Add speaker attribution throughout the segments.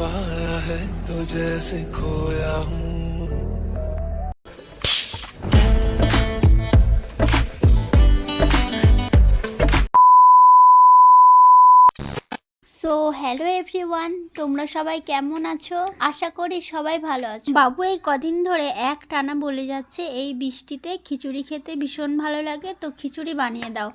Speaker 1: पाया है तो जैसे खोया हूँ
Speaker 2: হ্যালো এভরিওয়ান, তোমরা সবাই কেমন আছো? আশা করি সবাই ভালো আছো। বাবু এই কদিন ধরে এক টানা বলে যাচ্ছে, এই বৃষ্টিতে খিচুড়ি খেতে ভীষণ ভালো লাগে, তো খিচুড়ি বানিয়ে দাও।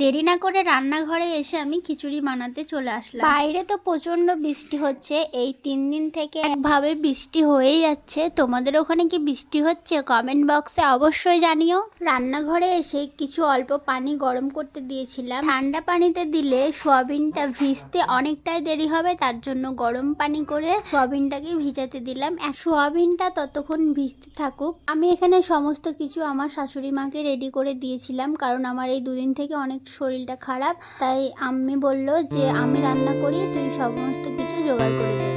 Speaker 2: দেরি না করে রান্নাঘরে এসে আমি খিচুড়ি বানাতে চলে আসলাম। বাইরে তো প্রচণ্ড বৃষ্টি হচ্ছে, এই তিন দিন থেকে একভাবে বৃষ্টি হয়েই যাচ্ছে। তোমাদের ওখানে কি বৃষ্টি হচ্ছে? কমেন্ট বক্সে অবশ্যই জানিও। রান্নাঘরে এসে কিছু অল্প পানি গরম করতে দিয়েছিলাম। ঠান্ডা পানিতে দিলে সোয়াবিনটা ভিজতে অনেকটাই দেরি হবে, তার জন্য গরম পানি করে সোয়াবিনটাকে ভিজাতে দিলাম। সোয়াবিনটা ততক্ষণ ভিজতে থাকুক। আমি এখানে সমস্ত কিছু আমার শাশুড়ি মাকে রেডি করে দিয়েছিলাম, কারণ আমার এই দুদিন থেকে অনেক শরীরটা খারাপ। তাই আম্মি বলল যে, আমি রান্না করি, তুই সমস্ত কিছু জোগাড় করে দে।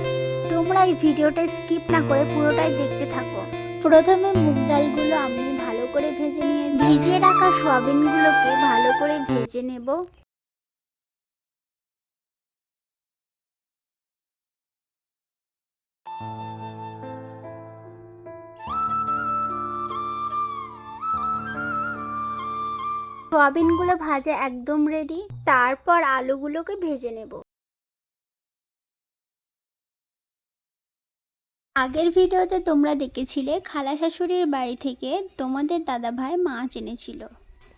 Speaker 2: তোমরা এই ভিডিওটা স্কিপ না করে পুরোটাই দেখতে থাকো। প্রথমে মুগ ডালগুলো আমি ভালো করে ভেজে নিয়ে ভিজিয়ে রাখা সোয়াবিনগুলোকে ভালো করে ভেজে নেব। সোয়াবিনগুলো ভাজা একদম রেডি তারপর আলুগুলোকে ভেজে নেব। আগের ভিডিওতে তোমরা দেখেছিলে খালা শাশুড়ির বাড়ি থেকে তোমাদের দাদাভাই মাছ এনেছিল।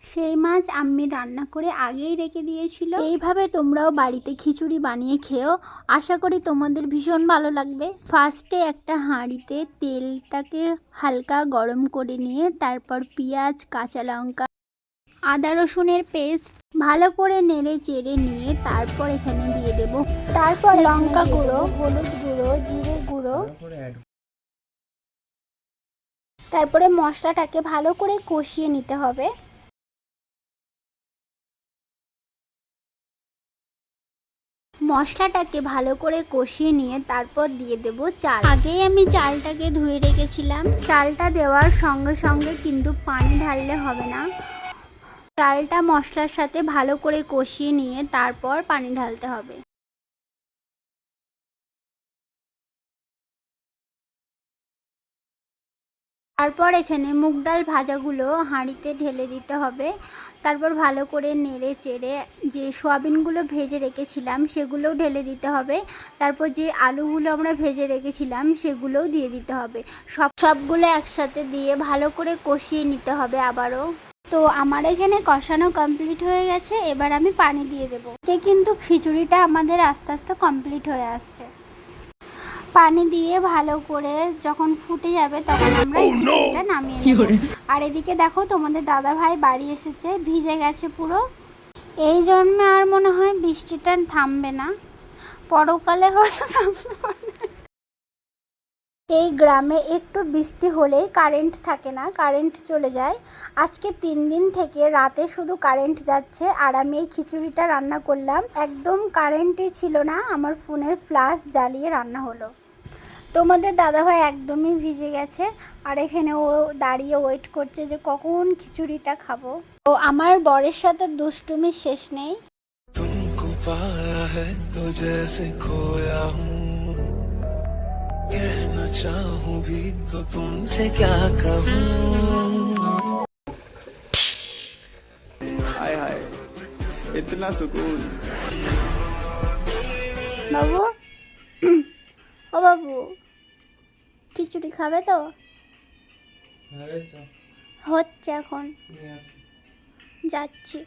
Speaker 2: সেই মাছ আম্মি রান্না করে আগেই রেখে দিয়েছিল। এইভাবে তোমরাও বাড়িতে খিচুড়ি বানিয়ে খেও। আশা করি তোমাদের ভীষণ ভালো লাগবে। ফার্স্টে একটা হাঁড়িতে তেলটাকে হালকা গরম করে নিয়ে তারপর পেঁয়াজ, কাঁচা লঙ্কা আদা রসুনের পেস্ট ভালো করে নেড়ে চেড়ে নিয়ে তারপর এখানে দিয়ে দেব। তারপর লঙ্কা গুঁড়ো হলুদ গুঁড়ো জিরে গুঁড়ো। তারপরে মশলাটাকে ভালো করে কষিয়ে নিতে হবে। মশলাটাকে ভালো করে কষিয়ে নিয়ে তারপর দিয়ে দেব চাল। আগেই আমি চালটাকে ধুয়ে রেখেছিলাম। চালটা দেওয়ার সঙ্গে সঙ্গে কিন্তু পানি ঢাললে হবে না। চালটা মশলার সাথে ভালো করে কষিয়ে নিয়ে তারপর পানি ঢালতে হবে। তারপর এখানে মুগ ডাল ভাজাগুলো হাঁড়িতে ঢেলে দিতে হবে। তারপর ভালো করে নেড়ে চেড়ে যে সোয়াবিনগুলো ভেজে রেখেছিলাম সেগুলোও ঢেলে দিতে হবে। তারপর যে আলুগুলো আমরা ভেজে রেখেছিলাম সেগুলোও দিয়ে দিতে হবে। সব সবগুলো একসাথে দিয়ে ভালো করে কষিয়ে নিতে হবে আবারও। তো আমার এখানে কষানো কমপ্লিট হয়ে গেছে এবার আমি পানি দিয়ে দেবো। এতে কিন্তু খিচুড়িটা আমাদের আস্তে আস্তে কমপ্লিট হয়ে আসছে। পানি দিয়ে ভালো করে যখন ফুটে যাবে তখন আমরা খিচুড়িটা নামিয়ে নেব। আর এদিকে দেখো তোমাদের দাদা ভাই বাড়ি এসেছে ভিজে গেছে পুরো। এই জন্মে আর মনে হয় বৃষ্টিটা থামবে না। পরকালে হয়তো পারে। এই গ্রামে একটু বৃষ্টি হলেই কারেন্ট থাকে না, কারেন্ট চলে যায়। আজকে তিন দিন থেকে রাতে শুধু কারেন্ট যাচ্ছে আর আমি এই খিচুড়িটা রান্না করলাম। একদম কারেন্টই ছিল না, আমার ফোনের ফ্লাশ জ্বালিয়ে রান্না হলো। তোমাদের দাদাভাই একদমই ভিজে গেছে আর এখানে ও দাঁড়িয়ে ওয়েট করছে যে কখন খিচুড়িটা খাব। তো আমার বরের সাথে দুষ্টুমির শেষ নেই।
Speaker 1: चाहूँ भी तो तुमसे क्या कहूँ
Speaker 3: हाय हाय इतना सुकून
Speaker 2: বাবু ও বাবু খিচুড়ি খাবে তো হচ্ছে এখন যাচ্ছি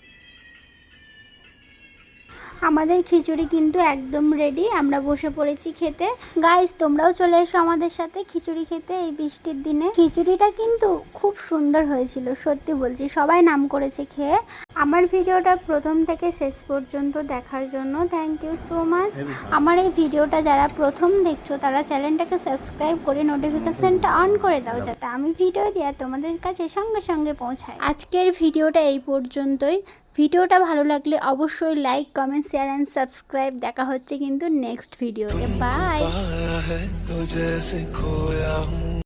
Speaker 2: আমাদের খিচুড়ি কিন্তু একদম রেডি আমরা বসে পড়েছি খেতে। গাইস তোমরাও চলে এসো আমাদের সাথে খিচুড়ি খেতে এই বৃষ্টির দিনে। খিচুড়িটা কিন্তু খুব সুন্দর হয়েছিল, সত্যি বলছি, সবাই নাম করেছে খেয়ে। আমার ভিডিওটা প্রথম থেকে শেষ পর্যন্ত দেখার জন্য থ্যাংক ইউ সো মাচ আমার এই ভিডিওটা যারা প্রথম দেখছ তারা চ্যানেলটাকে সাবস্ক্রাইব করে নোটিফিকেশনটা অন করে দাও যাতে আমি ভিডিও দেওয়া তোমাদের কাছে সঙ্গে সঙ্গে পৌঁছায় আজকের ভিডিওটা এই পর্যন্তই। ভিডিওটা ভালো লাগলে অবশ্যই like comment share and subscribe দেখা হচ্ছে কিন্তু নেক্সট ভিডিওতে বাই